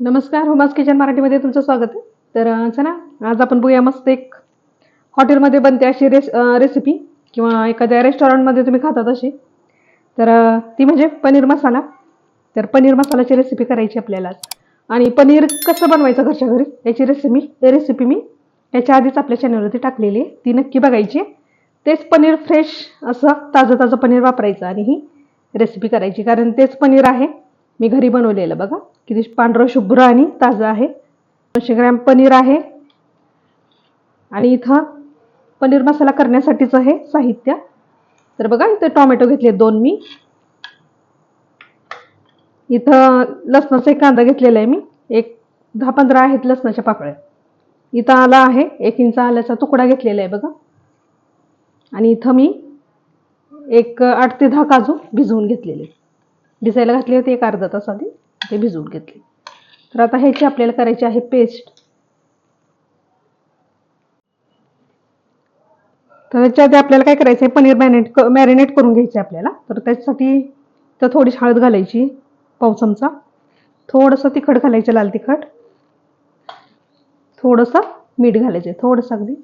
नमस्कार hummus kitchen मराठीमध्ये तुमचं स्वागत आहे. तर चला आज आपण बघूया मस्त एक हॉटेलमध्ये बनते अशी रेस रेसिपी किंवा एखाद्या रेस्टॉरंटमध्ये तुम्ही खातात अशी. तर ती म्हणजे पनीर मसाला. तर पनीर मसाल्याची रेसिपी करायची आपल्याला आणि पनीर कसं बनवायचं घरच्या घरी? याची रेसिपी रेसिपी मी याच्या आधीच आपल्या चॅनलवरती टाकलेली आहे. ती नक्की बघायची आहे. तेच पनीर फ्रेश असं ताजं ताजं पनीर वापरायचं आणि ही रेसिपी करायची. कारण तेच पनीर आहे. मी घरी बनवलेलं बघा. किती पांढरं शुभ्र आणि ताजं आहे. दोनशे ग्रॅम पनीर आहे. आणि इथं पनीर मसाला करण्यासाठीचं हे साहित्य. तर बघा इथं टोमॅटो घेतले दोन मी. इथं लसणाचा एक कांदा घेतलेला आहे मी. एक दहा पंधरा आहेत लसणाच्या पाकळ्या. इथं आला आहे एक इंच आल्याचा तुकडा घेतलेला आहे बघा. आणि इथं मी एक आठ ते दहा काजू भिजवून घेतलेले. भिजायला घातले होते एक अर्धा तास आधी. ते भिजवून घेतले. तर आता ह्याची आपल्याला करायची आहे पेस्ट तर त्याच्या आधी आपल्याला काय करायचं आहे पनीर मॅरिनेट मॅरिनेट करून घ्यायचं आहे आपल्याला. तर त्याच्यासाठी तर थोडीशी हळद घालायची पाव चमचा. थोडंसं तिखट घालायचं लाल तिखट. थोडंसं मीठ घालायचं आहे थोडंसं अगदी.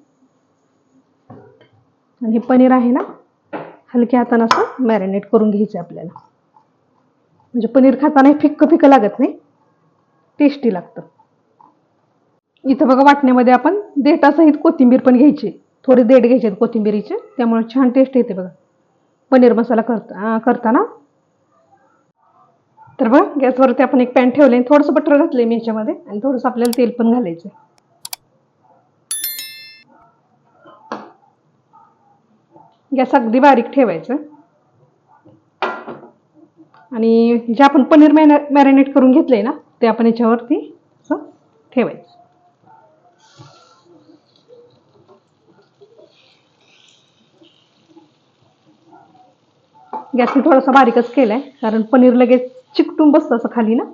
आणि हे पनीर आहे ना हलक्या हातानं असं मॅरिनेट करून घ्यायचं आहे आपल्याला. म्हणजे पनीर खातानाही फिक्क फिक्क लागत नाही. टेस्टी लागतं. इथं बघा वाटण्यामध्ये आपण देठासहित कोथिंबीर पण घ्यायची. थोडी देठ घ्यायचे आहेत कोथिंबीरीचे. त्यामुळे छान टेस्ट येते बघा. पनीर मसाला करता करताना. तर बघा गॅसवरती आपण एक पॅन ठेवले थोडंसं बटर घातलंय मी याच्यामध्ये. आणि थोडंसं आपल्याला तेल पण घालायचं गॅस अगदी बारीक ठेवायचं. आणि जे आपण पनीर मॅना मॅरिनेट करून घेतलंय ना ते आपण याच्यावरती असं ठेवायचं. गॅस मी थोडासा बारीकच केलाय कारण पनीर लगेच चिकटून बसतं असं खाली ना.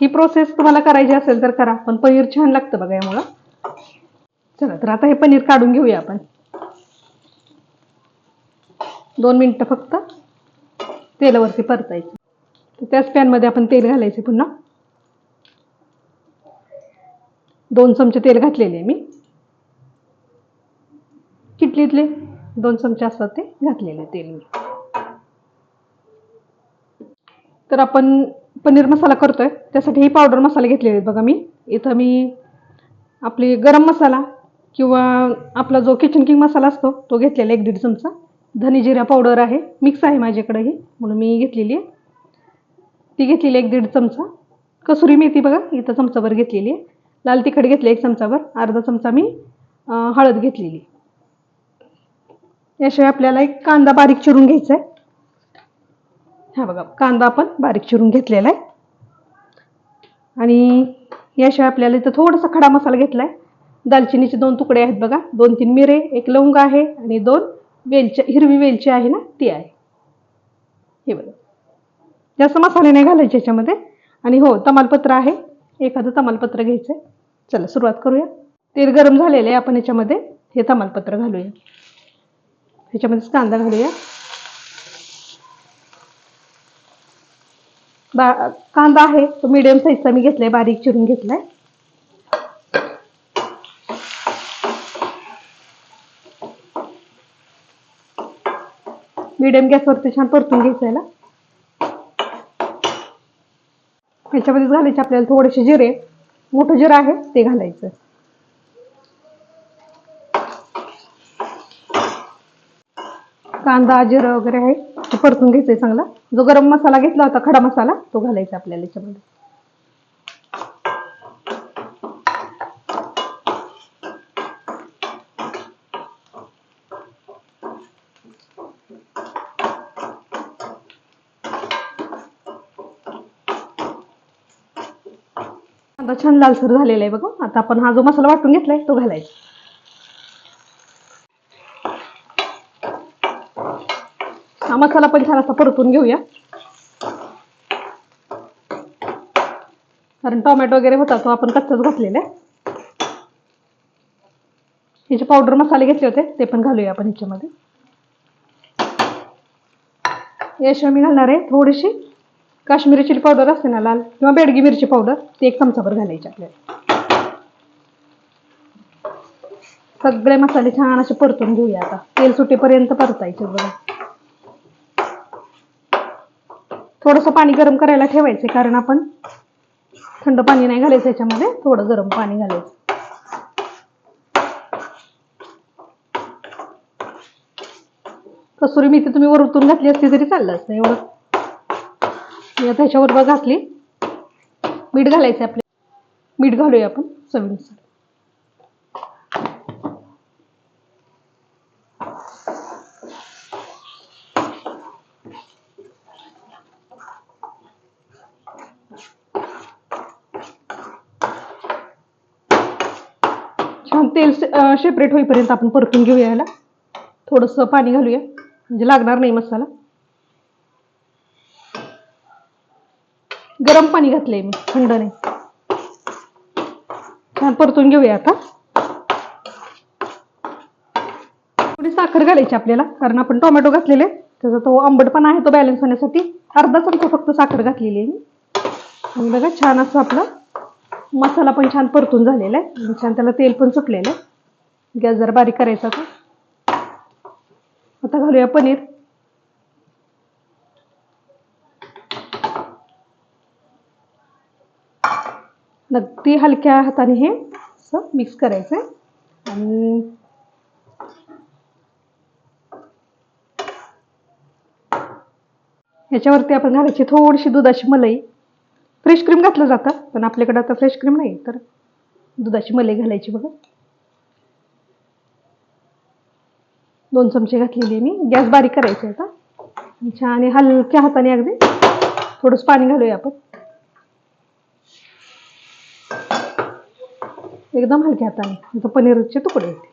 ही प्रोसेस तुम्हाला करायची असेल तर करा पण पनीर छान लागतं बघा यामुळं. चला तर आता हे पनीर काढून घेऊया आपण. दोन मिनटं फक्त तेलावरती परतायचं. तर त्याच पॅनमध्ये आपण तेल घालायचे पुन्हा. दोन चमचे तेल घातलेले आहे मी. किटलीतले दोन चमचे असतात ते घातलेले तेल मी. तर आपण पनीर मसाला करतोय. त्यासाठी ही पावडर मसाले घेतलेले आहेत बघा मी. इथं मी आपली गरम मसाला किंवा आपला जो किचन किंग मसाला असतो तो घेतलेला एक दीड चमचा. धनेजिरा पावडर आहे. मिक्स आहे माझ्याकडे ही म्हणून मी घेतलेली आहे. ती घेतलेली एक दीड चमचा. कसुरी मेथी बघा इथं चमचाभर घेतलेली आहे. लाल तिखट घेतले एक चमचाभर. अर्धा चमचा मी हळद घेतलेली. याशिवाय आपल्याला एक कांदा बारीक चिरून घ्यायचा आहे. हा बघा कांदा आपण बारीक चिरून घेतलेला आहे. आणि याशिवाय आपल्याला इथं थोडासा खडा मसाला घेतला आहे दालचिनीचे दोन तुकडे आहेत बघा. दोन तीन मिरे एक लवंग आहे आणि दोन वेलची हिरवी वेलची आहे ना ती आहे. हे बघा. जास्त मसाले नाही घालायचे याच्यामध्ये. आणि हो तमालपत्र आहे. एखादं तमालपत्र घ्यायचं आहे चला सुरुवात करूया. तेल गरम झालेलं आहे आपण याच्यामध्ये. हे तमालपत्र घालूया. ह्याच्यामध्येच कांदा घालूया. बा कांदा आहे. तो मिडियम साईजचा मी घेतलाय. बारीक चिरून घेतलाय. मिडियम गॅसवरती छान परतून घ्यायचं याला. घालायचे आपल्याला थोडेसे जिरे. मोठं जिरं आहे ते घालायचं. कांदा जिरं वगैरे आहे ते परतून घ्यायचंय चांगला. जो गरम मसाला घेतला होता खडा मसाला तो घालायचा आपल्याला याच्यामध्ये. कांदा छान लालसर झालेला आहे बघा. आता आपण हा जो मसाला वाटून घेतलाय तो घालायचा. हा मसाला पण छान असा परतून घेऊया. कारण टोमॅटो वगैरे होता तो आपण कच्चाच घातलेला आहे. हे जे पावडर मसाले घेतले होते ते पण घालूया आपण ह्याच्यामध्ये. याशिवाय मी घालणार आहे थोडीशी काश्मीरी चिली पावडर असते ना लाल? किंवा बेडगी मिरची पावडर ती एक चमचाभर घालायची आपल्याला. सगळे मसाले छान असे परतून घेऊया आता. तेल सुटेपर्यंत परतायचे बघा. थोडंसं पाणी गरम करायला ठेवायचं कारण आपण थंड पाणी नाही घालायचं याच्यामध्ये थोडं गरम पाणी घालायचं. कसुरी मेथी तुम्ही वरतून घातली असती तरी चाललं असतं एवढं मी आता ह्याच्याबरोबर घातली. मीठ घालायचं आपले. मीठ घालूया आपण चवीनुसार. छान तेल सेपरेट होईपर्यंत आपण परतून घेऊया याला थोडंसं पाणी घालूया. म्हणजे लागणार नाही मसाला. गरम पाणी घातलंय मी थंड नाही छान परतून घेऊया आता. थोडी साखर घालायची आपल्याला कारण आपण टोमॅटो घातलेले. त्याचा तो आंबटपणा आहे तो बॅलन्स होण्यासाठी. अर्धा चमचा फक्त साखर घातलेली आहे मी. आणि बघा छान असं आपलं मसाला पण छान परतून झालेला आहे. आणि छान त्याला तेल पण सुटलेलं आहे. गॅस जरा बारीक करायचा आता घालूया पनीर. अगदी हलक्या हाताने हे असं मिक्स करायचं आहे आणि ह्याच्यावरती आपण घालायची थोडीशी दुधाची मलाई. फ्रेश क्रीम घातलं जातं पण आपल्याकडे आता फ्रेश क्रीम नाही तर दुधाची मलाई घालायची बघा. दोन चमचे घातलेली मी. गॅस बारीक करायचे आता. छान हलक्या हाताने अगदी. थोडंसं पाणी घालूया आपण. एकदम हलक्या हाताने. आता पनीरचे तुकडे येते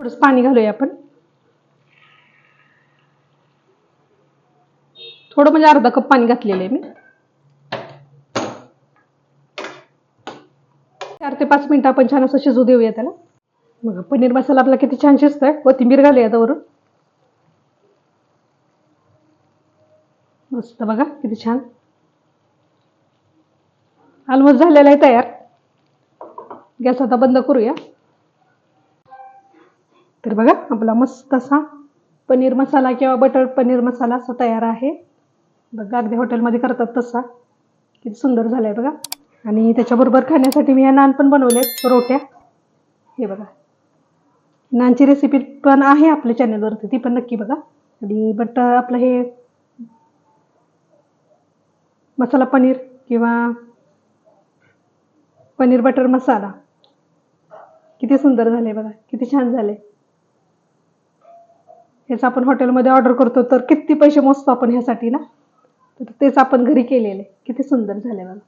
थोडंसं पाणी घालूया आपण. थोडं म्हणजे अर्धा कप पाणी घातलेलं आहे मी. चार ते पाच मिनिटं आपण छान असं शिजू देऊया त्याला. मग पनीर मसाला आपला किती छान शिजतोय. कोथिंबीर घालूया त्यावरून मस्त बघा किती छान. ऑलमोस्ट झालेला आहे तयार. गॅस आता बंद करूया. तर बघा आपला मस्त असा पनीर मसाला किंवा बटर पनीर मसाला असा तयार आहे. बघा अगदी हॉटेलमध्ये करतात तसा. किती सुंदर झाला आहे बघा. आणि त्याच्याबरोबर खाण्यासाठी मी ह्या नान पण बनवलेत रोट्या. हे बघा. नानची रेसिपी पण आहे आपल्या चॅनलवरती ती पण नक्की बघा. आणि बट आपलं हे मसाला पनीर किंवा पनीर बटर मसाला. किती सुंदर झाले बघा किती छान झाले. हेच आपण हॉटेलमध्ये ऑर्डर करतो तर किती पैसे मोजतो आपण ह्यासाठी ना? तर तेच आपण घरी केलेले किती सुंदर झाले बघा.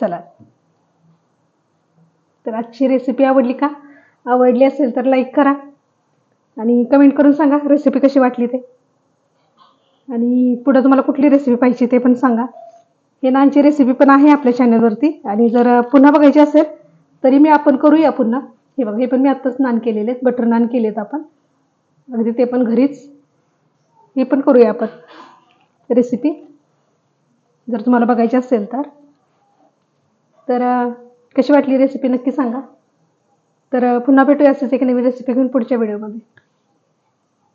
चला. तर आजची रेसिपी आवडली का? आवडली असेल तर लाईक करा. आणि कमेंट करून सांगा रेसिपी कशी वाटली ते. आणि पुढं तुम्हाला कुठली रेसिपी पाहिजे ते पण सांगा. हे नानची रेसिपी पण आहे आपल्या चॅनलवरती आणि जर पुन्हा बघायची असेल तरी मी आपण करूया पुन्हा. हे बघा हे पण मी आत्ताच नान केलेले आहेत. बटर नान केले आहेत आपण. अगदी ते पण घरीच. हे पण करूया आपण रेसिपी जर तुम्हाला बघायची असेल तर. तर कशी वाटली रेसिपी नक्की सांगा. तर पुन्हा भेटूया असेच एक नवीन रेसिपी घेऊन पुढच्या व्हिडिओमध्ये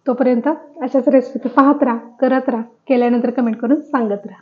तोपर्यंत अशाच रेसिपी पाहत राहा करत राहा. केल्यानंतर कमेंट करून सांगत राहा.